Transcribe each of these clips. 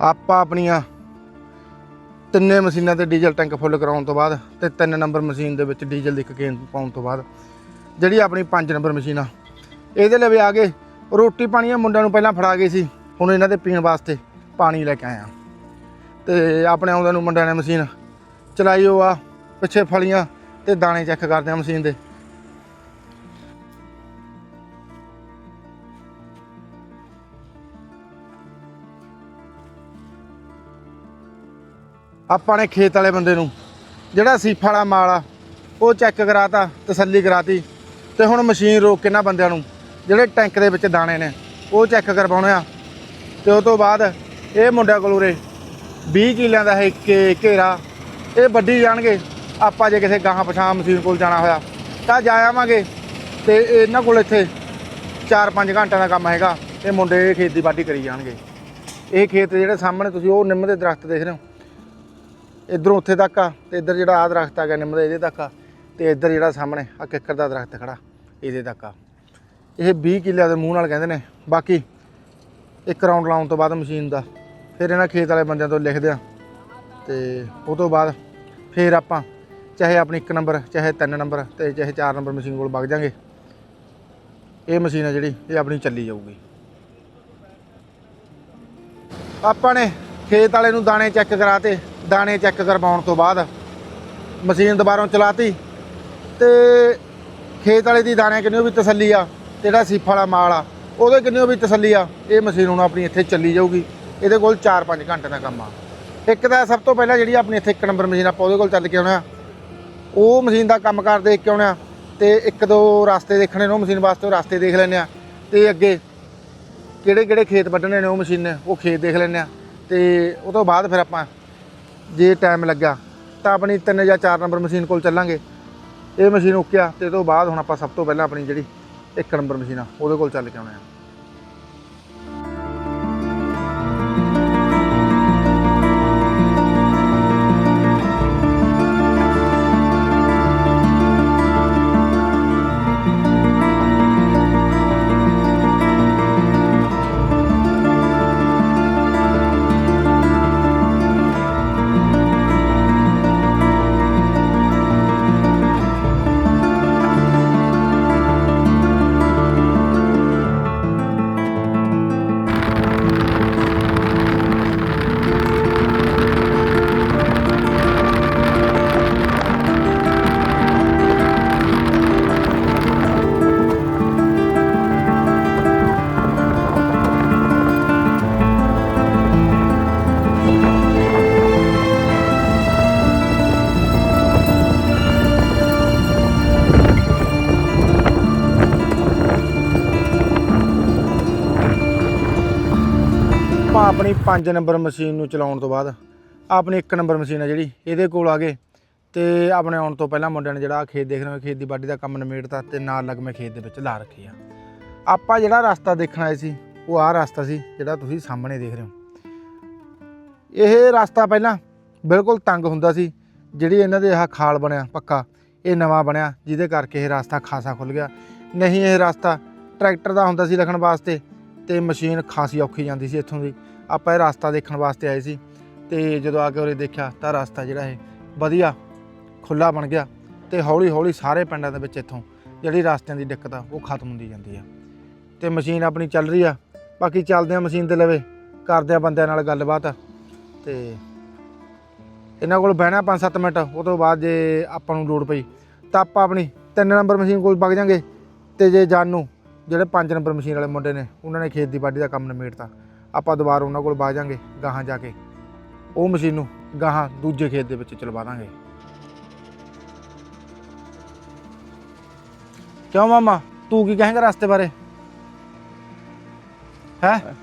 ਆਪਾਂ ਆਪਣੀਆਂ ਤਿੰਨੇ ਮਸ਼ੀਨਾਂ ਤੇ ਡੀਜ਼ਲ ਟੈਂਕ ਫੁੱਲ ਕਰਾਉਣ ਤੋਂ ਬਾਅਦ ਤੇ ਤਿੰਨ ਨੰਬਰ ਮਸ਼ੀਨ ਦੇ ਵਿੱਚ ਡੀਜ਼ਲ ਦੀ ਕੇਨ ਪਾਉਣ ਤੋਂ ਬਾਅਦ, ਜਿਹੜੀ ਆਪਣੀ ਪੰਜ ਨੰਬਰ ਮਸ਼ੀਨ ਆ ਇਹਦੇ ਲਈ ਆ ਕੇ ਰੋਟੀ ਪਾਣੀ ਇਹ ਮੁੰਡਿਆਂ ਨੂੰ ਪਹਿਲਾਂ ਫੜਾ ਗਏ ਸੀ। ਹੁਣ ਇਹਨਾਂ ਦੇ ਪੀਣ ਵਾਸਤੇ ਪਾਣੀ ਲੈ ਕੇ ਆਇਆ ਤੇ ਆਪਣੇ ਆਉਂਦਿਆਂ ਨੂੰ ਮੁੰਡਿਆਂ ਨੇ ਮਸ਼ੀਨ ਚਲਾਈ ਉਹ ਆ, ਪਿੱਛੇ ਫਲੀਆਂ ਤੇ ਦਾਣੇ ਚੈੱਕ ਕਰਦੇ ਆ ਮਸ਼ੀਨ ਦੇ। ਆਪਾਂ ਨੇ ਖੇਤ ਵਾਲੇ ਬੰਦੇ ਨੂੰ ਜਿਹੜਾ ਸੀਫ ਵਾਲਾ ਮਾਲ ਆ, ਉਹ ਚੈੱਕ ਕਰਾਤਾ, ਤਸੱਲੀ ਕਰਾਤੀ ਤੇ ਹੁਣ ਮਸ਼ੀਨ ਰੋਕ ਕੇ ਨਾ ਬੰਦਿਆਂ ਨੂੰ ਜਿਹੜੇ ਟੈਂਕ ਦੇ ਵਿੱਚ ਦਾਣੇ ਨੇ, ਉਹ ਚੈੱਕ ਕਰਵਾਉਣੇ ਆ। ਤੇ ਉਹ ਤੋਂ ਬਾਅਦ ਇਹ ਮੁੰਡਿਆਂ ਕੋਲ ਉਰੇ 20 ਕਿਲਿਆਂ ਦਾ ਹੈ ਇੱਕ ਘੇਰਾ, ਇਹ ਵੱਢੀ ਜਾਣਗੇ। ਆਪਾਂ ਜੇ ਕਿਸੇ ਗਾਹਾਂ ਪਛਾਂ ਮਸ਼ੀਨ ਕੋਲ ਜਾਣਾ ਹੋਇਆ ਤਾਂ ਜਾ ਆਵਾਂਗੇ। ਤੇ ਇਹਨਾਂ ਕੋਲ ਇੱਥੇ 4-5 ਘੰਟਿਆਂ ਦਾ ਕੰਮ ਹੈਗਾ। ਇਹ ਮੁੰਡੇ ਖੇਤ ਦੀ ਵਾਢੀ ਕਰੀ ਜਾਣਗੇ। ਇਹ ਖੇਤ ਜਿਹੜੇ ਸਾਹਮਣੇ ਤੁਸੀਂ ਉਹ ਨਿੰਮ ਦੇ ਦਰਖਤ ਦੇਖ ਰਹੇ ਹੋ। ਇਧਰੋਂ ਉੱਥੇ ਤੱਕ ਆ ਤੇ ਇੱਧਰ ਜਿਹੜਾ ਆ ਦਰਖਤ ਆ ਗਿਆ ਨਿੰਮ ਦਾ ਇਹਦੇ ਤੱਕ ਆ। ਤੇ ਇੱਧਰ ਜਿਹੜਾ ਸਾਹਮਣੇ ਆ ਕਿੱਕਰ ਦਾ ਦਰਖਤ ਖੜਾ ਇਹਦੇ ਤੱਕ ਆ। ਇਹ 20 ਕਿੱਲਿਆਂ ਦੇ ਮੂੰਹ ਨਾਲ ਕਹਿੰਦੇ ਨੇ। ਬਾਕੀ ਇੱਕ ਰਾਉਂਡ ਲਾਉਣ ਤੋਂ ਬਾਅਦ ਮਸ਼ੀਨ ਦਾ, ਫਿਰ ਇਹਨਾਂ ਖੇਤ ਵਾਲੇ ਬੰਦਿਆਂ ਤੋਂ ਲਿਖਦੇ ਆ। ਤੇ ਉਹ ਤੋਂ ਬਾਅਦ ਫਿਰ ਆਪਾਂ ਚਾਹੇ ਆਪਣੀ 1 ਨੰਬਰ ਚਾਹੇ 3 ਨੰਬਰ ਤੇ ਚਾਹੇ 4 ਨੰਬਰ ਮਸ਼ੀਨ ਕੋਲ ਵਗ ਜਾਾਂਗੇ। ਇਹ ਮਸ਼ੀਨ ਆ ਜਿਹੜੀ, ਇਹ ਆਪਣੀ ਚੱਲੀ ਜਾਊਗੀ। ਆਪਾਂ ਨੇ ਖੇਤ ਵਾਲੇ ਨੂੰ ਦਾਣੇ ਚੈੱਕ ਕਰਾਤੇ, ਦਾਣੇ ਚੈੱਕ ਕਰਵਾਉਣ ਤੋਂ ਬਾਅਦ ਮਸ਼ੀਨ ਦੁਬਾਰਾ ਚਲਾਤੀ। ਤੇ ਖੇਤ ਵਾਲੇ ਦੀ ਦਾਣੇ ਕਿੰਨੀ ਵੀ ਤਸੱਲੀ ਆ ਤੇ ਜਿਹੜਾ ਸੀਫਾ ਵਾਲਾ ਮਾਲ ਆ, ਉਹਦੇ ਕਿੰਨੀ ਵੀ ਤਸੱਲੀ ਆ, ਇਹ ਮਸ਼ੀਨ ਹੁਣ ਆਪਣੀ ਇੱਥੇ ਚੱਲੀ ਜਾਊਗੀ। ਇਹਦੇ ਕੋਲ 4-5 ਘੰਟੇ ਦਾ ਕੰਮ ਆ। ਇੱਕ ਤਾਂ ਸਭ ਤੋਂ ਪਹਿਲਾਂ ਜਿਹੜੀ ਆਪਣੀ ਇੱਥੇ ਇੱਕ ਨੰਬਰ ਮਸ਼ੀਨ ਆਪਾਂ ਉਹਦੇ ਕੋਲ ਚੱਲ ਕੇ ਆਉਣਾ ਉਹ ਮਸ਼ੀਨ ਦਾ ਕੰਮ ਕਰ ਦੇਖ ਕੇ ਆਉਣਾ ਤੇ ਇੱਕ ਦੋ ਰਸਤੇ ਦੇਖਣੇ ਨੇ, ਉਹ ਮਸ਼ੀਨ ਵਾਸਤੇ ਉਹ ਰਸਤੇ ਦੇਖ ਲੈਣੇ ਆ। ਤੇ ਅੱਗੇ ਕਿਹੜੇ ਕਿਹੜੇ ਖੇਤ ਵੱਢਣੇ ਨੇ ਉਹ ਮਸ਼ੀਨ ਨੇ, ਉਹ ਖੇਤ ਦੇਖ ਲੈਣੇ ਆ। ਤੇ ਉਹ ਤੋਂ ਬਾਅਦ ਫਿਰ ਆਪਾਂ ਜੇ ਟਾਈਮ ਲੱਗਾ ਤਾਂ ਆਪਣੀ ਤਿੰਨ ਜਾਂ ਚਾਰ ਨੰਬਰ ਮਸ਼ੀਨ ਕੋਲ ਚੱਲਾਂਗੇ। ਇਹ ਮਸ਼ੀਨ ਓਕਿਆ ਤੇ ਇਹ ਤੋਂ ਬਾਅਦ ਹੁਣ ਆਪਾਂ ਸਭ ਤੋਂ ਪਹਿਲਾਂ ਆਪਣੀ ਜਿਹੜੀ ਇੱਕ ਨੰਬਰ ਮਸ਼ੀਨਾਂ ਉਹਦੇ ਕੋਲ ਚੱਲ ਕੇ ਆਉਣੇ ਆ। 5 ਨੰਬਰ ਮਸ਼ੀਨ ਨੂੰ ਚਲਾਉਣ ਤੋਂ ਬਾਅਦ ਆਪਣੀ 1 ਨੰਬਰ ਮਸ਼ੀਨ ਆ ਜਿਹੜੀ, ਇਹਦੇ ਕੋਲ ਆ ਗਏ ਤੇ ਆਪਣੇ ਆਉਣ ਤੋਂ ਪਹਿਲਾਂ ਮੁੰਡਿਆਂ ਨੇ ਜਿਹੜਾ ਖੇਤ ਦੇਖ ਰਹੇ ਹੋ, ਖੇਤ ਦੀ ਵਾਢੀ ਦਾ ਕੰਮ ਨਿਮੇੜਤਾ ਤੇ ਨਾਲ ਲੱਗਵੇਂ ਖੇਤ ਦੇ ਵਿੱਚ ਲਾ ਰੱਖੀ ਆ। ਆਪਾਂ ਜਿਹੜਾ ਰਸਤਾ ਦੇਖਣ ਆਏ ਸੀ, ਉਹ ਆਹ ਰਸਤਾ ਸੀ ਜਿਹੜਾ ਤੁਸੀਂ ਸਾਹਮਣੇ ਦੇਖ ਰਹੇ ਹੋ। ਇਹ ਰਸਤਾ ਪਹਿਲਾਂ ਬਿਲਕੁਲ ਤੰਗ ਹੁੰਦਾ ਸੀ, ਜਿਹੜੀ ਇਹਨਾਂ ਦੇ ਆਹ ਖਾਲ ਬਣਿਆ, ਪੱਕਾ, ਇਹ ਨਵਾਂ ਬਣਿਆ, ਜਿਹਦੇ ਕਰਕੇ ਇਹ ਰਸਤਾ ਖਾਸਾ ਖੁੱਲ ਗਿਆ। ਨਹੀਂ, ਇਹ ਰਸਤਾ ਟਰੈਕਟਰ ਦਾ ਹੁੰਦਾ ਸੀ ਲਿਖਣ ਵਾਸਤੇ ਤੇ ਮਸ਼ੀਨ ਖਾਸੀ ਔਖੀ ਜਾਂਦੀ ਸੀ ਇੱਥੋਂ ਦੀ। ਆਪਾਂ ਇਹ ਰਸਤਾ ਦੇਖਣ ਵਾਸਤੇ ਆਏ ਸੀ ਤੇ ਜਦੋਂ ਆ ਕੇ ਉਰੇ ਦੇਖਿਆ ਤਾਂ ਰਸਤਾ ਜਿਹੜਾ ਇਹ ਵਧੀਆ ਖੁੱਲਾ ਬਣ ਗਿਆ ਤੇ ਹੌਲੀ ਹੌਲੀ ਸਾਰੇ ਪਿੰਡਾਂ ਦੇ ਵਿੱਚ ਇੱਥੋਂ ਜਿਹੜੀ ਰਸਤਿਆਂ ਦੀ ਦਿੱਕਤ ਆ, ਉਹ ਖਤਮ ਹੁੰਦੀ ਜਾਂਦੀ ਆ। ਤੇ ਮਸ਼ੀਨ ਆਪਣੀ ਚੱਲ ਰਹੀ ਆ, ਬਾਕੀ ਚੱਲਦੇ ਆ ਮਸ਼ੀਨ ਦੇ ਲਵੇ ਕਰਦੇ ਆ ਬੰਦਿਆਂ ਨਾਲ ਗੱਲਬਾਤ ਤੇ ਇਹਨਾਂ ਕੋਲ ਬਹਿਣਾ 5-7 ਮਿੰਟ, ਉਹ ਤੋਂ ਬਾਅਦ ਜੇ ਆਪਾਂ ਨੂੰ ਲੋੜ ਪਈ, ਤਾਂ ਆਪਾਂ ਆਪਣੀ 3 ਨੰਬਰ ਮਸ਼ੀਨ ਕੋਲ ਵਗ ਜਾਾਂਗੇ ਤੇ ਜੇ ਜਾਨੂ ਜਿਹੜੇ 5 ਨੰਬਰ ਮਸ਼ੀਨ ਵਾਲੇ ਮੁੰਡੇ ਨੇ, ਉਹਨਾਂ ਨੇ ਖੇਤ ਦੀ ਵਾਢੀ ਦਾ ਕੰਮ ਨਿਮੇੜਤਾ ਆਪਾਂ ਦੁਬਾਰਾ ਉਹਨਾਂ ਕੋਲ ਵਗ ਜਾਾਂਗੇ ਗਾਹਾਂ ਜਾ ਕੇ। ਉਹ ਮਸ਼ੀਨ ਨੂੰ ਗਾਹਾਂ ਦੂਜੇ ਖੇਤ ਦੇ ਵਿੱਚ ਚਲਵਾ ਦਾਂਗੇ। ਕਿਉਂ ਮਾਮਾ? ਤੂੰ ਕੀ ਕਹੇਂਗਾ ਰਸਤੇ ਬਾਰੇ? ਹੈ?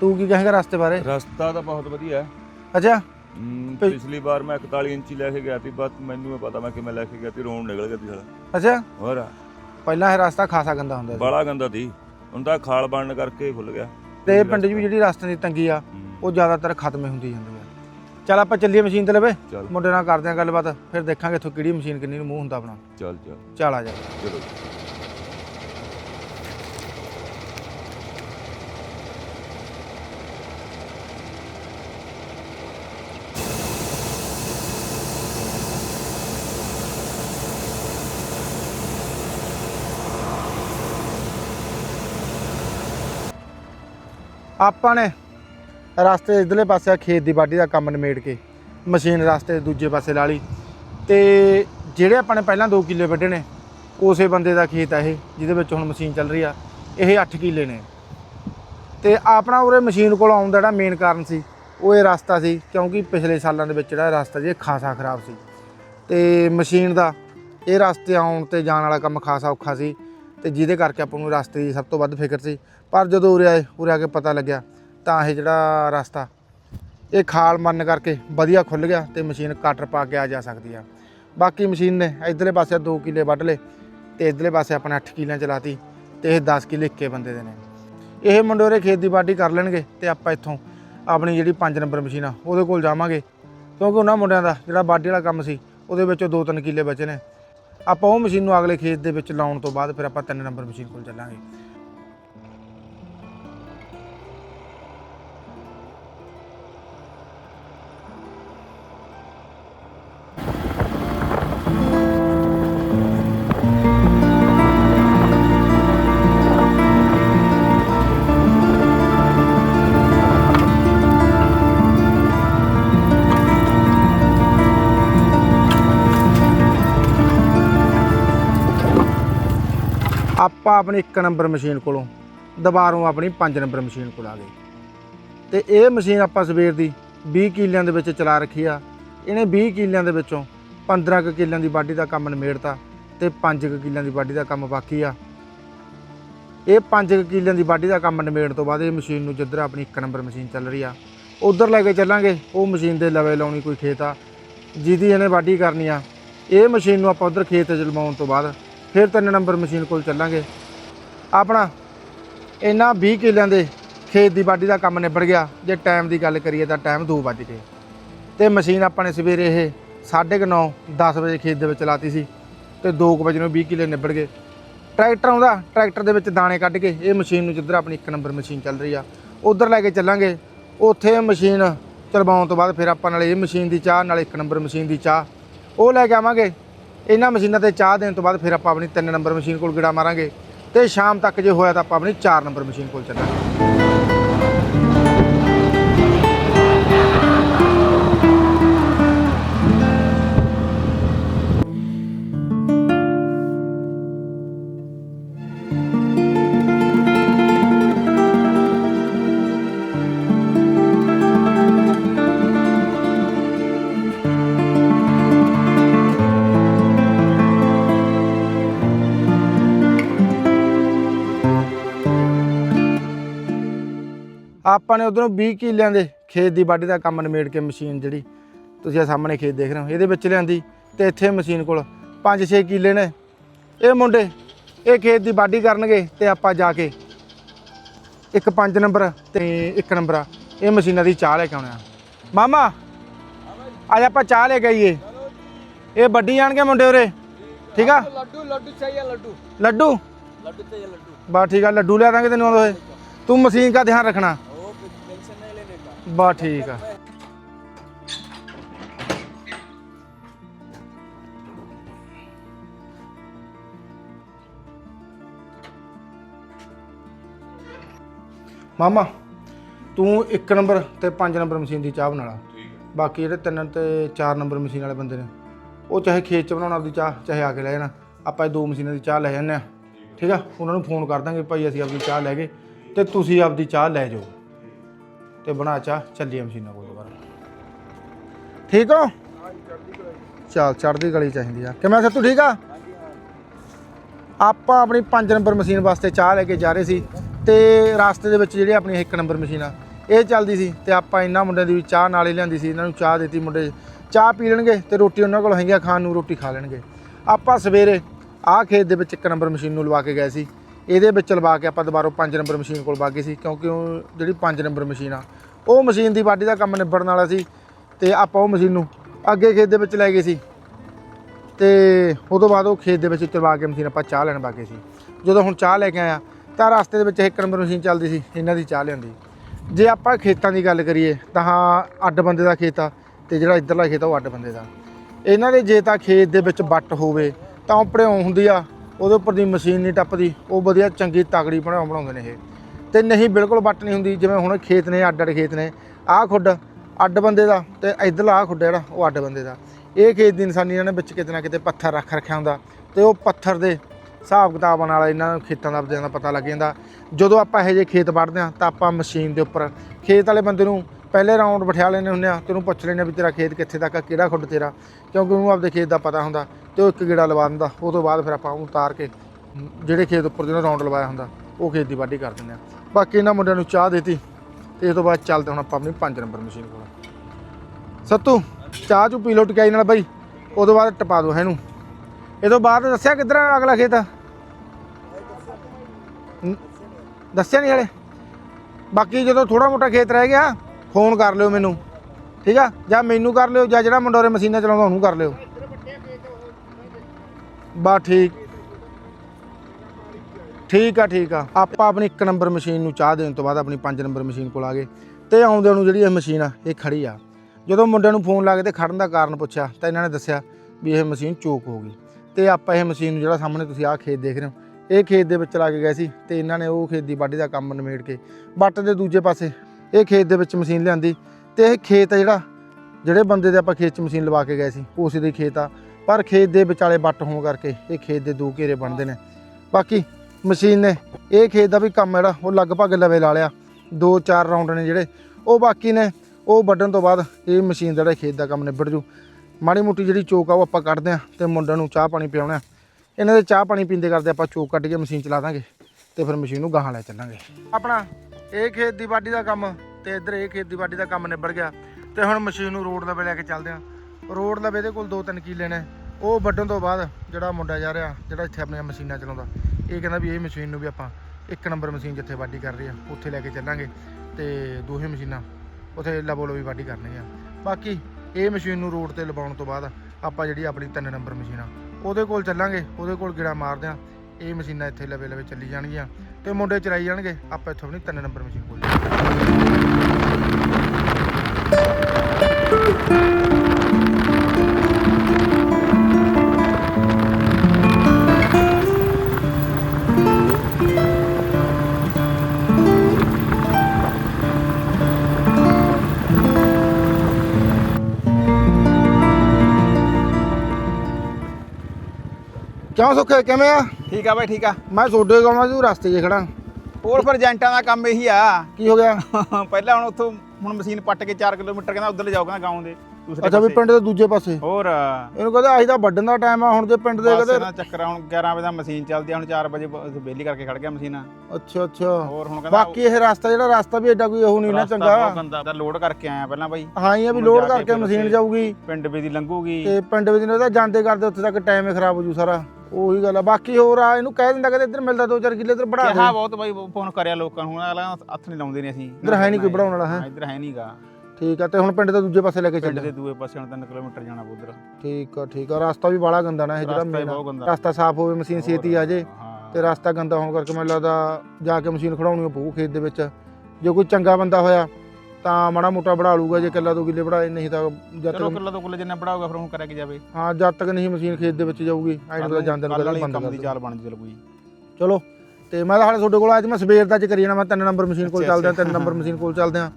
ਤੂੰ ਕੀ ਕਹੇਂਗਾ ਰਸਤੇ ਬਾਰੇ? ਰਸਤਾ ਤਾਂ ਬਹੁਤ ਵਧੀਆ ਹੈ। ਅੱਛਾ। ਹਮ, ਪਿਛਲੀ ਵਾਰ ਮੈਂ 41 ਇੰਚੀ ਲੈ ਕੇ ਗਿਆ ਸੀ ਬਸ ਮੈਨੂੰ ਇਹ ਪਤਾ ਮੈਂ ਕਿਵੇਂ ਲੈ ਕੇ ਗਿਆ ਸੀ ਰੋਣ ਨਿਕਲ ਗਿਆ ਸੀ ਸਾਲਾ। ਅੱਛਾ। ਹੋਰ? ਪਹਿਲਾਂ ਇਹ ਰਸਤਾ ਖਾਸਾ ਗੰਦਾ ਹੁੰਦਾ ਸੀ। ਬੜਾ ਗੰਦਾ ਸੀ। ਹੁਣ ਤਾਂ ਖਾਲ ਬਣਨ ਕਰਕੇ ਖੁੱਲ ਗਿਆ। ਤੇ ਪਿੰਡ 'ਚ ਵੀ ਜਿਹੜੀ ਰਸਤੇ ਦੀ ਤੰਗੀ ਆ ਉਹ ਜ਼ਿਆਦਾਤਰ ਖਤਮ ਹੀ ਹੁੰਦੀ ਜਾਂਦੀ ਆ। ਚੱਲ ਆਪਾਂ ਚੱਲੀਏ ਮਸ਼ੀਨ ਤੇ ਲਵੇ ਚੱਲ। ਮੁੰਡੇ ਨਾਲ ਕਰਦੇ ਆਂ ਗੱਲਬਾਤ ਫਿਰ ਦੇਖਾਂਗੇ ਇੱਥੋਂ ਕਿਹੜੀ ਮਸ਼ੀਨ ਕਿੰਨੀ ਨੂੰ ਮੂੰਹ ਹੁੰਦਾ ਆਪਣਾ। ਚੱਲ ਚੱਲ। ਚੱਲ ਆ ਜਾ। ਚਲੋ ਆਪਾਂ ਨੇ ਰਸਤੇ ਦੇ ਇਧਰਲੇ ਪਾਸੇ ਖੇਤ ਦੀ ਵਾਢੀ ਦਾ ਕੰਮ ਨਿਮੇੜ ਕੇ, ਮਸ਼ੀਨ ਰਸਤੇ ਦੂਜੇ ਪਾਸੇ ਲਾ ਲਈ। ਤੇ ਜਿਹੜੇ ਆਪਾਂ ਨੇ ਪਹਿਲਾਂ 2 ਕਿੱਲੇ ਵੱਢੇ ਨੇ, ਉਸੇ ਬੰਦੇ ਦਾ ਖੇਤ ਆ ਇਹ, ਜਿਹਦੇ ਵਿੱਚ ਹੁਣ ਮਸ਼ੀਨ ਚੱਲ ਰਹੀ ਆ, ਇਹ 8 ਕਿੱਲੇ ਨੇ। ਤੇ ਆਪਣਾ ਉਰੇ ਮਸ਼ੀਨ ਕੋਲ ਆਉਣ ਦਾ ਜਿਹੜਾ ਮੇਨ ਕਾਰਨ ਸੀ, ਉਹ ਇਹ ਰਸਤਾ ਸੀ, ਕਿਉਂਕਿ ਪਿਛਲੇ ਸਾਲਾਂ ਦੇ ਵਿੱਚ ਜਿਹੜਾ ਰਸਤਾ ਜੀ ਇਹ ਖਾਸਾ ਖਰਾਬ ਸੀ। ਤੇ ਮਸ਼ੀਨ ਦਾ ਇਹ ਰਸਤੇ ਆਉਣ ਤੇ ਜਾਣ ਵਾਲਾ ਕੰਮ ਖਾਸਾ ਔਖਾ ਸੀ। ਤੇ ਜਿਹਦੇ ਕਰਕੇ ਆਪਾਂ ਨੂੰ ਰਸਤੇ ਦੀ ਸਭ ਤੋਂ ਵੱਧ ਫਿਕਰ ਸੀ। ਪਰ ਜਦੋਂ ਉਰੇ ਆਏ, ਉਰੇ ਆ ਕੇ ਪਤਾ ਲੱਗਿਆ, ਤਾਂ ਇਹ ਜਿਹੜਾ ਰਸਤਾ, ਇਹ ਖਾਲ ਮੰਨ ਕਰਕੇ ਵਧੀਆ ਖੁੱਲ ਗਿਆ ਤੇ ਮਸ਼ੀਨ ਕਟਰ ਪਾ ਕੇ ਆ ਜਾ ਸਕਦੀ ਆ। ਬਾਕੀ ਮਸ਼ੀਨ ਨੇ ਇਧਰਲੇ ਪਾਸੇ 2 ਕਿੱਲੇ ਵੱਢ ਲਏ ਤੇ ਇਧਰਲੇ ਪਾਸੇ ਆਪਣੇ 8 ਕਿੱਲਿਆਂ ਚਲਾਤੀ ਤੇ ਇਹ 10 ਕਿੱਲੇ ਇੱਕੇ ਬੰਦੇ ਦੇ ਨੇ। ਇਹ ਮੁੰਡੇ ਉਰੇ ਖੇਤ ਦੀ ਵਾਢੀ ਕਰ ਲੈਣਗੇ ਤੇ ਆਪਾਂ ਇੱਥੋਂ ਆਪਣੀ ਜਿਹੜੀ 5 ਨੰਬਰ ਮਸ਼ੀਨ ਆ, ਉਹਦੇ ਕੋਲ ਜਾਵਾਂਗੇ। ਕਿਉਂਕਿ ਉਹਨਾਂ ਮੁੰਡਿਆਂ ਦਾ ਜਿਹੜਾ ਵਾਢੀ ਵਾਲਾ ਕੰਮ ਸੀ, ਉਹਦੇ ਵਿੱਚੋਂ 2-3 ਕਿੱਲੇ ਬਚੇ ਨੇ। ਆਪਾਂ ਉਹ ਮਸ਼ੀਨ ਨੂੰ ਅਗਲੇ ਖੇਤ ਦੇ ਵਿੱਚ ਲਾਉਣ ਤੋਂ ਬਾਅਦ ਫਿਰ ਆਪਾਂ 3 ਨੰਬਰ ਮਸ਼ੀਨ ਕੋਲ ਚੱਲਾਂਗੇ। ਆਪਾਂ ਆਪਣੀ 1 ਨੰਬਰ ਮਸ਼ੀਨ ਕੋਲੋਂ ਦੁਬਾਰੋਂ ਆਪਣੀ 5 ਨੰਬਰ ਮਸ਼ੀਨ ਕੋਲ ਆ ਗਏ। ਤੇ ਇਹ ਮਸ਼ੀਨ ਆਪਾਂ ਸਵੇਰ ਦੀ 20 ਕਿੱਲਿਆਂ ਦੇ ਵਿੱਚ ਚਲਾ ਰੱਖੀ ਆ। ਇਹਨੇ 20 ਕਿੱਲਿਆਂ ਦੇ ਵਿੱਚੋਂ 15 ਕੁ ਕਿੱਲਿਆਂ ਦੀ ਵਾਢੀ ਦਾ ਕੰਮ ਨਿਮੇੜਤਾ ਤੇ 5 ਕੁ ਕਿੱਲਿਆਂ ਦੀ ਵਾਢੀ ਦਾ ਕੰਮ ਬਾਕੀ ਆ। ਇਹ 5 ਕੁ ਕਿੱਲਿਆਂ ਦੀ ਵਾਢੀ ਦਾ ਕੰਮ ਨਿਮੇੜਨ ਤੋਂ ਬਾਅਦ ਇਹ ਮਸ਼ੀਨ ਨੂੰ ਜਿੱਧਰ ਆਪਣੀ 1 ਨੰਬਰ ਮਸ਼ੀਨ ਚੱਲ ਰਹੀ ਆ, ਉਧਰ ਲੈ ਕੇ ਚੱਲਾਂਗੇ। ਉਹ ਮਸ਼ੀਨ ਦੇ ਲਵੇ ਲਾਉਣੀ ਕੋਈ ਖੇਤ ਆ, ਜਿਹਦੀ ਇਹਨੇ ਵਾਢੀ ਕਰਨੀ ਆ। ਇਹ ਮਸ਼ੀਨ ਨੂੰ ਆਪਾਂ ਉਧਰ ਖੇਤ 'ਚ ਲਵਾਉਣ ਤੋਂ ਬਾਅਦ ਫਿਰ ਤਿੰਨ ਨੰਬਰ ਮਸ਼ੀਨ ਕੋਲ ਚੱਲਾਂਗੇ। ਆਪਣਾ ਇਹਨਾਂ 20 ਕਿੱਲਿਆਂ ਦੇ ਖੇਤ ਦੀ ਬਾਡੀ ਦਾ ਕੰਮ ਨਿਬੜ ਗਿਆ। ਜੇ ਟਾਈਮ ਦੀ ਗੱਲ ਕਰੀਏ ਤਾਂ ਟਾਈਮ 2 ਵੱਜ ਗਏ। ਤੇ ਮਸ਼ੀਨ ਆਪਾਂ ਨੇ ਸਵੇਰੇ ਇਹ 9:30 10 ਵਜੇ ਖੇਤ ਦੇ ਵਿੱਚ ਲਾਤੀ ਸੀ ਤੇ 2 ਵਜੇ ਨੂੰ 20 ਕਿੱਲੇ ਨਿਬੜ ਗਏ। ਟਰੈਕਟਰ ਆਉਂਦਾ, ਟਰੈਕਟਰ ਦੇ ਵਿੱਚ ਦਾਣੇ ਕੱਢ ਕੇ ਇਹ ਮਸ਼ੀਨ ਨੂੰ ਜਿੱਧਰ ਆਪਣੀ 1 ਨੰਬਰ ਮਸ਼ੀਨ ਚੱਲ ਰਹੀ ਆ, ਉਧਰ ਲੈ ਕੇ ਚੱਲਾਂਗੇ। ਉੱਥੇ ਮਸ਼ੀਨ ਚਲਵਾਉਣ ਤੋਂ ਬਾਅਦ ਫਿਰ ਆਪਾਂ ਨਾਲੇ ਇਹ ਮਸ਼ੀਨ ਦੀ ਚਾਹ, ਨਾਲੇ 1 ਨੰਬਰ ਮਸ਼ੀਨ ਦੀ ਚਾਹ। ਉਹ ਲੈ ਕੇ ਆਵਾਂਗੇ। ਇਹਨਾਂ ਮਸ਼ੀਨਾਂ ਤੇ ਚਾਹ ਦੇਣ ਤੋਂ ਬਾਅਦ ਫਿਰ ਆਪਾਂ ਆਪਣੀ 3 ਨੰਬਰ ਮਸ਼ੀਨ ਕੋਲ ਗੇੜਾ ਮਾਰਾਂਗੇ ਤੇ ਸ਼ਾਮ ਤੱਕ ਜੇ ਹੋਇਆ ਤਾਂ ਆਪਾਂ ਆਪਣੀ 4 ਨੰਬਰ ਮਸ਼ੀਨ ਕੋਲ ਚੱਲਾਂਗੇ। ਆਪਾਂ ਨੇ ਉਧਰੋਂ 20 ਕਿਲਿਆਂ ਦੇ ਖੇਤ ਦੀ ਵਾਢੀ ਦਾ ਕੰਮ ਨਿਮੇੜ ਕੇ ਮਸ਼ੀਨ ਜਿਹੜੀ ਤੁਸੀਂ ਆ ਸਾਹਮਣੇ ਖੇਤ ਦੇਖ ਰਹੇ ਹੋ ਇਹਦੇ ਵਿੱਚ ਲਿਆਂਦੀ ਤੇ ਇੱਥੇ ਮਸ਼ੀਨ ਕੋਲ 5-6 ਕਿੱਲੇ ਨੇ। ਇਹ ਮੁੰਡੇ ਇਹ ਖੇਤ ਦੀ ਵਾਢੀ ਕਰਨਗੇ ਤੇ ਆਪਾਂ ਜਾ ਕੇ ਇੱਕ 5 ਨੰਬਰ ਤੇ ਇੱਕ ਨੰਬਰ ਇਹ ਮਸ਼ੀਨਾਂ ਦੀ ਚਾਹ ਲੈ ਕੇ ਆਉਣਾ ਮਾਮਾ ਅੱਜ ਆਪਾਂ ਚਾਹ ਲੈ ਕੇ ਆਈਏ। ਇਹ ਵੱਡੀ ਜਾਣਗੇ ਮੁੰਡੇ ਉਰੇ? ਠੀਕ ਆ? ਲੱਡੂ ਲੱਡੂ ਚਾਹੀਏ ਲੱਡੂ। ਲੱਡੂ? ਲੱਡੂ ਚਾਹੀਏ ਲੱਡੂ। ਬਾ ਠੀਕ ਆ ਲੱਡੂ ਲੈ ਦਾਂਗੇ ਤੈਨੂੰ ਆਉਂਦੇ ਤੂੰ ਮਸ਼ੀਨ ਦਾ ਧਿਆਨ ਰੱਖਣਾ। ਬਾ ਠੀਕ ਆ। ਮਾਮਾ ਤੂੰ 1 ਨੰਬਰ ਤੇ 5 ਨੰਬਰ ਮਸ਼ੀਨ ਦੀ ਚਾਹ ਬਣਾ ਲਾ। ਬਾਕੀ ਜਿਹੜੇ ਤਿੰਨ ਤੇ 4 ਨੰਬਰ ਮਸ਼ੀਨ ਵਾਲੇ ਬੰਦੇ ਨੇ ਉਹ ਚਾਹੇ ਖੇਤ ਚ ਬਣਾਉਣ ਆਪਦੀ ਚਾਹ ਚਾਹੇ ਆ ਕੇ ਲੈ ਜਾਣਾ। ਆਪਾਂ ਇਹ ਦੋ ਮਸ਼ੀਨਾਂ ਦੀ ਚਾਹ ਲੈ ਜਾਂਦੇ ਆ। ਠੀਕ ਆ? ਉਹਨਾਂ ਨੂੰ ਫੋਨ ਕਰ ਦਾਂਗੇ ਭਾਈ ਅਸੀਂ ਆਪਦੀ ਚਾਹ ਲੈ ਗਏ ਤੇ ਤੁਸੀਂ ਆਪਦੀ ਚਾਹ ਲੈ ਜਾਓ। ਤੇ ਬਣਾ ਚਾਹ, ਚੱਲੀਏ ਮਸ਼ੀਨਾਂ ਕੋਲ ਦੁਬਾਰਾ। ਠੀਕ ਹੋ? ਚੱਲ, ਚੜ੍ਹਦੀ ਗਲੀ ਚਾਹੀਦੀ ਆ। ਕਿਵੇਂ ਸੱਤੂ, ਠੀਕ ਆ? ਆਪਾਂ ਆਪਣੀ 5 ਨੰਬਰ ਮਸ਼ੀਨ ਵਾਸਤੇ ਚਾਹ ਲੈ ਕੇ ਜਾ ਰਹੇ ਸੀ ਤੇ ਰਸਤੇ ਦੇ ਵਿੱਚ ਜਿਹੜੀ ਆਪਣੀ 1 ਨੰਬਰ ਮਸ਼ੀਨ ਆ, ਇਹ ਚੱਲਦੀ ਸੀ ਤੇ ਆਪਾਂ ਇਹਨਾਂ ਮੁੰਡਿਆਂ ਦੀ ਵੀ ਚਾਹ ਨਾਲ ਹੀ ਲਿਆਂਦੀ ਸੀ। ਇਹਨਾਂ ਨੂੰ ਚਾਹ ਦਿੱਤੀ, ਮੁੰਡੇ ਚਾਹ ਪੀ ਲੈਣਗੇ ਤੇ ਰੋਟੀ ਉਹਨਾਂ ਕੋਲ ਹੈਗੀ ਖਾਣ ਨੂੰ ਰੋਟੀ ਖਾ ਲੈਣਗੇ। ਆਪਾਂ ਸਵੇਰੇ ਆਹ ਖੇਤ ਦੇ ਵਿੱਚ 1 ਨੰਬਰ ਮਸ਼ੀਨ ਨੂੰ ਲਵਾ ਕੇ ਗਏ ਸੀ। ਇਹਦੇ ਵਿੱਚ ਲਵਾ ਕੇ ਆਪਾਂ ਦੁਬਾਰਾ 5 ਨੰਬਰ ਮਸ਼ੀਨ ਕੋਲ ਵਗ ਸੀ, ਕਿਉਂਕਿ ਉਹ ਜਿਹੜੀ 5 ਨੰਬਰ ਮਸ਼ੀਨ ਆ, ਉਹ ਮਸ਼ੀਨ ਦੀ ਵਾਢੀ ਦਾ ਕੰਮ ਨਿਬੜਨ ਵਾਲਾ ਸੀ ਤੇ ਆਪਾਂ ਉਹ ਮਸ਼ੀਨ ਨੂੰ ਅੱਗੇ ਖੇਤ ਦੇ ਵਿੱਚ ਲੈ ਗਏ ਸੀ ਤੇ ਉਹ ਤੋਂ ਬਾਅਦ ਉਹ ਖੇਤ ਦੇ ਵਿੱਚ ਚਲਵਾ ਕੇ ਮਸ਼ੀਨ ਆਪਾਂ ਚਾਹ ਲੈਣ ਬਾਗੇ ਸੀ। ਜਦੋਂ ਹੁਣ ਚਾਹ ਲੈ ਕੇ ਆਇਆ ਤਾਂ ਰਸਤੇ ਦੇ ਵਿੱਚ ਇੱਕ ਨੰਬਰ ਮਸ਼ੀਨ ਚੱਲਦੀ ਸੀ, ਇਹਨਾਂ ਦੀ ਚਾਹ ਲਿਆਂਦੀ। ਜੇ ਆਪਾਂ ਖੇਤਾਂ ਦੀ ਗੱਲ ਕਰੀਏ, ਤਾਂ ਹਾਂ, ਅੱਡ ਬੰਦੇ ਦਾ ਖੇਤ ਆ ਤੇ ਜਿਹੜਾ ਇੱਧਰਲਾ ਖੇਤ ਆ, ਉਹ ਅੱਡ ਬੰਦੇ ਦਾ। ਇਹਨਾਂ ਦੇ ਜੇ ਤਾਂ ਖੇਤ ਦੇ ਵਿੱਚ ਵੱਟ ਹੋਵੇ, ਤਾਂ ਉਹ ਭੜਿਉਂ ਹੁੰਦੀ ਆ ਉਹਦੇ ਉੱਪਰ ਦੀ ਮਸ਼ੀਨ ਨਹੀਂ ਟੱਪਦੀ, ਉਹ ਵਧੀਆ ਚੰਗੀ ਤਾਕੜੀ ਬਣਾ ਬਣਾਉਂਦੇ ਨੇ ਇਹ। ਤੇ ਨਹੀਂ, ਬਿਲਕੁਲ ਵੱਟ ਨਹੀਂ ਹੁੰਦੀ, ਜਿਵੇਂ ਹੁਣ ਖੇਤ ਨੇ ਅੱਡ ਅੱਡ ਖੇਤ ਨੇ। ਆਹ ਖੁੱਡ, ਅੱਡ ਬੰਦੇ ਦਾ ਤੇ ਇਧਰਲਾ ਆਹ ਖੁੱਡ ਜਿਹੜਾ, ਉਹ ਅੱਡ ਬੰਦੇ ਦਾ। ਇਹ ਖੇਤ ਦੀ ਇਨਸਾਨੀ ਇਹਨਾਂ ਨੇ ਵਿੱਚ ਕਿਤੇ ਨਾ ਕਿਤੇ ਪੱਥਰ ਰੱਖ ਰੱਖਿਆ ਹੁੰਦਾ ਤੇ ਉਹ ਪੱਥਰ ਦੇ ਹਿਸਾਬ ਕਿਤਾਬ ਨਾਲ ਇਹਨਾਂ ਨੂੰ ਖੇਤਾਂ ਦਾ, ਆਪਦਿਆਂ ਦਾ ਪਤਾ ਲੱਗ ਜਾਂਦਾ। ਜਦੋਂ ਆਪਾਂ ਇਹੋ ਜਿਹੇ ਖੇਤ ਵੱਢਦੇ ਆ ਤਾਂ ਆਪਾਂ ਮਸ਼ੀਨ ਦੇ ਉੱਪਰ, ਖੇਤ ਵਾਲੇ ਬੰਦੇ ਨੂੰ ਪਹਿਲੇ ਰਾਉਂਡ ਬਿਠਾ ਲੈਣੇ ਹੁੰਦੇ ਆ ਤੇ ਉਹਨੂੰ ਪੁੱਛ ਲੈਣੇ ਵੀ ਤੇਰਾ ਖੇਤ ਕਿੱਥੇ ਤੱਕ ਆ, ਕਿਹੜਾ ਖੁੱਡ ਤੇਰਾ? ਕਿਉਂਕਿ ਉਹਨੂੰ ਆਪਦੇ ਖੇਤ ਦਾ ਪਤਾ ਹੁੰਦਾ ਤੇ ਉਹ ਇੱਕ ਗੇੜਾ ਲਵਾ ਦਿੰਦਾ। ਉਹ ਤੋਂ ਬਾਅਦ ਫਿਰ ਆਪਾਂ ਉਹਨੂੰ ਉਤਾਰ ਕੇ ਜਿਹੜੇ ਖੇਤ ਉੱਪਰ ਜਿਹਨਾਂ ਰਾਉਂਡ ਲਵਾਇਆ ਹੁੰਦਾ, ਉਹ ਖੇਤ ਦੀ ਵਾਢੀ ਕਰ ਦਿੰਦੇ ਆ ਬਾਕੀ ਇਹਨਾਂ ਮੁੰਡਿਆਂ ਨੂੰ ਚਾਹ ਦੇਤੀ ਤੇ ਇਸ ਤੋਂ ਬਾਅਦ ਚੱਲਦੇ ਹੁਣ ਆਪਾਂ ਆਪਣੀ 5 ਨੰਬਰ ਮਸ਼ੀਨ ਕੋਲ। ਸੱਤੂ, ਚਾਹ ਚੁ ਪੀ ਲਓ ਟਕਾਈ ਨਾਲ ਬਾਈ ਉਦੋਂ ਬਾਅਦ ਟਪਾ ਦੋ ਇਹਨੂੰ। ਇਹ ਤੋਂ ਬਾਅਦ ਦੱਸਿਆ ਕਿੱਧਰ ਅਗਲਾ ਖੇਤ? ਨ- ਦੱਸਿਆ ਨਹੀਂ ਹਲੇ। ਬਾਕੀ ਜਦੋਂ ਥੋੜਾ ਮੋਟਾ ਖੇਤ ਰਹਿ ਗਿਆ ਫੋਨ ਕਰ ਲਿਓ ਮੈਨੂੰ, ਠੀਕ ਆ? ਜਾਂ ਮੈਨੂੰ ਕਰ ਲਿਓ, ਜਾਂ ਜਿਹੜਾ ਮੁੰਡਾ ਉਰੇ ਮਸ਼ੀਨਾਂ ਚਲਾਉਂਦਾ ਉਹਨੂੰ ਕਰ ਲਿਓ। ਬਾ ਠੀਕ। ਠੀਕ ਆ ਠੀਕ ਆ। ਆਪਾਂ ਆਪਣੀ 1 ਨੰਬਰ ਮਸ਼ੀਨ ਨੂੰ ਚਾਹ ਦੇਣ ਤੋਂ ਬਾਅਦ ਆਪਣੀ 5 ਨੰਬਰ ਮਸ਼ੀਨ ਕੋਲ ਆ ਗਏ ਤੇ ਆਉਂਦਿਆਂ ਨੂੰ ਜਿਹੜੀ ਇਹ ਮਸ਼ੀਨ ਆ, ਇਹ ਖੜੀ ਆ। ਜਦੋਂ ਮੁੰਡਿਆਂ ਨੂੰ ਫੋਨ ਲਾ ਕੇ ਤੇ ਖੜਨ ਦਾ ਕਾਰਨ ਪੁੱਛਿਆ, ਤਾਂ ਇਹਨਾਂ ਨੇ ਦੱਸਿਆ ਵੀ ਇਹ ਮਸ਼ੀਨ ਚੋਕ ਹੋ ਗਈ। ਤੇ ਆਪਾਂ ਇਹ ਮਸ਼ੀਨ ਨੂੰ ਜਿਹੜਾ ਸਾਹਮਣੇ ਤੁਸੀਂ ਆਹ ਖੇਤ ਦੇਖ ਰਹੇ ਹੋ, ਇਹ ਖੇਤ ਦੇ ਵਿੱਚ ਲਾ ਕੇ ਗਏ ਸੀ ਤੇ ਇਹਨਾਂ ਨੇ ਉਹ ਖੇਤ ਦੀ ਵਾਢੀ ਦਾ ਕੰਮ ਨਿਮੇੜ ਕੇ ਬੱਟ ਦੇ ਦੂਜੇ ਪਾਸੇ ਇਹ ਖੇਤ ਦੇ ਵਿੱਚ ਮਸ਼ੀਨ ਲਿਆਂਦੀ ਤੇ ਇਹ ਖੇਤ ਆ ਜਿਹੜਾ, ਜਿਹੜੇ ਬੰਦੇ ਦੇ ਆਪਾਂ ਖੇਤ 'ਚ ਮਸ਼ੀਨ ਲਵਾ ਕੇ ਗਏ ਸੀ ਉਸੇ ਦੇ ਖੇਤ ਆ। ਪਰ ਖੇਤ ਦੇ ਵਿਚਾਲੇ ਵੱਟ ਹੋਣ ਕਰਕੇ ਇਹ ਖੇਤ ਦੇ ਦੋ ਘੇਰੇ ਬਣਦੇ ਨੇ। ਬਾਕੀ ਮਸ਼ੀਨ ਨੇ ਇਹ ਖੇਤ ਦਾ ਵੀ ਕੰਮ ਜਿਹੜਾ, ਉਹ ਲਗਭਗ ਲਵੇ ਲਾ ਲਿਆ। ਦੋ ਚਾਰ ਰਾਉਂਡ ਨੇ ਜਿਹੜੇ, ਉਹ ਬਾਕੀ ਨੇ, ਉਹ ਵੱਢਣ ਤੋਂ ਬਾਅਦ ਇਹ ਮਸ਼ੀਨ ਦਾ ਜਿਹੜਾ ਖੇਤ ਦਾ ਕੰਮ ਨਿਬੜ ਜੂ। ਮਾੜੀ ਮੋਟੀ ਜਿਹੜੀ ਚੋਕ ਆ ਉਹ ਆਪਾਂ ਕੱਢਦੇ ਆ ਤੇ ਮੁੰਡਿਆਂ ਨੂੰ ਚਾਹ ਪਾਣੀ ਪਿਆਉਣਾ ਇਹਨਾਂ ਦੇ ਚਾਹ ਪਾਣੀ ਪੀਂਦੇ ਕਰਦੇ ਆਪਾਂ ਚੋਕ ਕੱਢ ਕੇ ਮਸ਼ੀਨ ਚਲਾ ਦਾਂਗੇ ਤੇ ਫਿਰ ਮਸ਼ੀਨ ਨੂੰ ਗਾਹਾਂ ਲੈ ਚੱਲਾਂਗੇ। ਆਪਣਾ ਇਹ ਖੇਤੀਬਾੜੀ ਦਾ ਕੰਮ ਤੇ ਇੱਧਰ ਇਹ ਖੇਤੀਬਾੜੀ ਦਾ ਕੰਮ ਨਿਬੜ ਗਿਆ। ਤੇ ਹੁਣ ਮਸ਼ੀਨ ਨੂੰ ਰੋਡ ਲਵੇ ਲੈ ਕੇ ਚੱਲਦੇ ਆ। ਰੋਡ ਲਵੇ ਇਹਦੇ ਕੋਲ ਦੋ ਤਿੰਨ ਕਿੱਲੇ ਨੇ। ਉਹ ਵੱਢਣ ਤੋਂ ਬਾਅਦ ਜਿਹੜਾ ਮੁੰਡਾ ਜਾ ਰਿਹਾ, ਜਿਹੜਾ ਇੱਥੇ ਆਪਣੀਆਂ ਮਸ਼ੀਨਾਂ ਚਲਾਉਂਦਾ, ਇਹ ਕਹਿੰਦਾ ਵੀ ਇਹ ਮਸ਼ੀਨ ਨੂੰ ਵੀ ਆਪਾਂ ਇੱਕ ਨੰਬਰ ਮਸ਼ੀਨ ਜਿੱਥੇ ਵਾਢੀ ਕਰ ਰਹੀ ਆ। ਉੱਥੇ ਲੈ ਕੇ ਚੱਲਾਂਗੇ ਤੇ ਦੋਹੇ ਮਸ਼ੀਨਾਂ ਉੱਥੇ ਲਵੋ ਲਵੀ ਵਾਢੀ ਕਰਨਗੀਆਂ ਬਾਕੀ ਇਹ ਮਸ਼ੀਨ ਨੂੰ ਰੋਡ ਤੇ ਲਵਾਉਣ ਤੋਂ ਬਾਅਦ ਆਪਾਂ ਜਿਹੜੀ ਆਪਣੀ ਤਿੰਨ ਨੰਬਰ ਮਸ਼ੀਨ ਆ, ਉਹਦੇ ਕੋਲ ਚੱਲਾਂਗੇ, ਉਹਦੇ ਕੋਲ ਗਿੜਾ ਮਾਰਦੇ ਆ। ਇਹ ਮਸ਼ੀਨਾਂ ਇੱਥੇ ਲਵੇ ਲਵੇ ਚੱਲੀ ਜਾਣਗੀਆਂ। ਤੇ ਮੁੰਡੇ ਚਲਾਈ ਜਾਣਗੇ। ਆਪਾਂ ਇੱਥੋਂ ਆਪਣੀ ਤਿੰਨ ਨੰਬਰ ਮਸ਼ੀਨ ਕੋਲ ਕਿਉਂ ਸੁੱਖੇ? ਕਿਵੇਂ ਆ? ਠੀਕ ਆ ਬਾਈ ਠੀਕ ਆ। ਮੈਂ ਤੁਹਾਡੇ ਕੋਲ ਤੂੰ ਰਸਤੇ 'ਚ ਖੜਾ। ਹੋਰ ਫਿਰ ਏਜੰਟਾਂ ਦਾ ਕੰਮ ਇਹੀ ਆ। ਕੀ ਹੋ ਗਿਆ? ਪਹਿਲਾਂ ਹੁਣ ਉੱਥੋਂ ਹੁਣ ਮਸ਼ੀਨ ਪੱਟ ਕੇ 4 ਕਿਲੋਮੀਟਰ ਕਹਿੰਦਾ ਉਧਰ ਜਾਓ ਕਹਿੰਦਾ ਗਾਉਂ ਦੇ ਦੂਸਰੇ ਅੱਛਾ ਵੀ ਪਾਸੇ। ਪਿੰਡ ਦੇ ਦੂਜੇ ਪਾਸੇ? ਹੋਰ। ਇਹਨੂੰ ਕਹਿੰਦਾ ਆਹੀ ਤਾਂ ਵੱਢਣ ਦਾ ਟਾਈਮ ਆ ਹੁਣ ਜੇ ਪਿੰਡ ਦੇ ਬਸ ਕਹਿੰਦੇ ਇਹਨਾਂ ਚੱਕਰ ਆ, ਹੁਣ 11 ਵਜੇ ਦਾ ਮਸ਼ੀਨ ਚੱਲਦੀ ਆ ਹੁਣ 4 ਵਜੇ ਬੇਲੀ ਕਰਕੇ ਖੜ ਗਿਆ ਮਸ਼ੀਨ। ਅੱਛਾ ਅੱਛਾ। ਹੋਰ ਹੁਣ ਕਹਿੰਦਾ ਬਾਕੀ ਇਹ ਰਸਤਾ ਜਿਹੜਾ ਰਸਤਾ ਵੀ ਐਡਾ ਕੋਈ ਉਹ ਨਹੀਂ ਨਾ ਰਸਤਾ ਚੰਗਾ। ਬਹੁਤ ਗੰਦਾ ਤਾਂ ਲੋਡ ਕਰਕੇ ਆਇਆ ਪਹਿਲਾਂ ਬਾਈ। ਹਾਂ ਇਹ ਆ ਵੀ ਹੁਣ ਲੋਡ ਜਾ ਕੇ ਕਰਕੇ ਫਿਰ ਮਸ਼ੀਨ ਉੱਥੇ- ਜਾਊਗੀ। ਪਿੰਡ ਵੀ ਦੀ ਲੰਘੂਗੀ। ਤੇ ਪਿੰਡ ਵਿੱਚ ਨੇ ਤਾਂ ਜਾਂਦੇ ਕਰਦੇ ਉੱਥੇ ਤੱਕ ਟਾਈਮ ਹੀ ਖਰਾਬ ਹੋ ਜੂ ਸਾਰਾ। ਉਹੀ ਗੱਲ ਆ ਬਾਕੀ ਹੋਰ ਆ ਇਹਨੂੰ ਕਹਿ ਦਿੰਦਾ ਕਿ ਇੱਧਰ ਮਿਲਦਾ ਦੋ ਚਾਰ ਕਿੱਲੇ ਇੱਧਰ ਬੜਾ ਕਿਹਾ ਬਹੁਤ ਬਾਈ ਫੋਨ ਕਰਿਆ ਲੋਕਾਂ ਨੂੰ ਹੁਣ ਅਗਲਾ ਹੱਥ ਨਹੀਂ ਲਾਉਂਦੇ ਨੇ ਅਸੀਂ। ਇੱਧਰ ਹੈ ਨਹੀਂ ਕੋਈ ਬਣਾਉਣ ਵਾਲਾ ਹੈ? ਇੱਧਰ ਹੈ ਨਹੀਂਗਾ ਠੀਕ ਆ ਤੇ ਹੁਣ ਪਿੰਡ ਦੇ ਦੂਜੇ ਪਾਸੇ ਲੈ ਕੇ ਪਿੰਡ ਚੱਲੇ ਦੇ ਦੂਏ ਪਾਸੇ ਹੁਣ 3 ਕਿਲੋਮੀਟਰ ਜਾਣਾ ਉਧਰ। ਠੀਕ ਆ ਠੀਕ ਆ ਰਸਤਾ ਵੀ ਬਾਲਾ ਗੰਦਾ ਨਾ ਇਹ ਜਿਹੜਾ ਮੇਨ। ਰਸਤਾ ਸਾਫ਼ ਹੋਵੇ ਮਸ਼ੀਨ ਛੇਤੀ ਆ ਜੇ ਤੇ ਰਸਤਾ ਗੰਦਾ ਹੋਣ ਕਰਕੇ ਮੈਨੂੰ ਲੱਗਦਾ ਜਾ ਕੇ ਮਸ਼ੀਨ ਖੜਾਉਣੀ ਪਊ ਖੇਤ ਦੇ ਵਿੱਚ। ਜੇ ਕੋਈ ਚੰਗਾ ਬੰਦਾ ਹੋਇਆ ਤਾਂ ਮਾੜਾ ਮੋਟਾ ਬਣਾ ਲੂਗਾ ਜੇ ਕਿੱਲਾ ਦੋ ਕਿੱਲੇ ਬੜਾਏ ਨਹੀਂ ਤਾਂ ਜਦ ਚਲੋ ਤੱਕ ਕਿੱਲਾ ਤੋਂ ਕਿੱਲੇ ਜਿੰਨਾ ਬੜਾਊਗਾ ਫਿਰ ਹੁਣ ਕਰਿਆ ਕੀ ਜਾਵੇ। ਹਾਂ ਜਦ ਤੱਕ ਨਹੀਂ ਮਸ਼ੀਨ ਖੇਤ ਦੇ ਵਿੱਚ ਜਾਊਗੀ ਐਂ ਤਾਂ ਜਾਂਦੇ ਨੂੰ ਕੱਲ੍ਹ ਵਾਲੀ ਬੰਦ ਕੰਮ ਦੀ। ਚਾਲ ਬਣ ਜੀ ਚਲੋ ਕੋਈ। ਚਲੋ ਤੇ ਮੈਂ ਤਾਂ ਹਾਲੇ ਤੁਹਾਡੇ ਕੋਲ ਅੱਜ ਮੈਂ ਸਵੇਰ ਦਾ ਚ ਕਰੀ ਜਾਣਾ ਮੈਂ ਤਿੰਨ ਨੰਬਰ ਮਸ਼ੀਨ ਕੋਲ ਚੱਲਦੇ ਆ ਤਿੰਨ। ਨੰਬਰ ਮਸ਼ੀਨ ਕੋਲ ਚੱਲਦੇ ਆ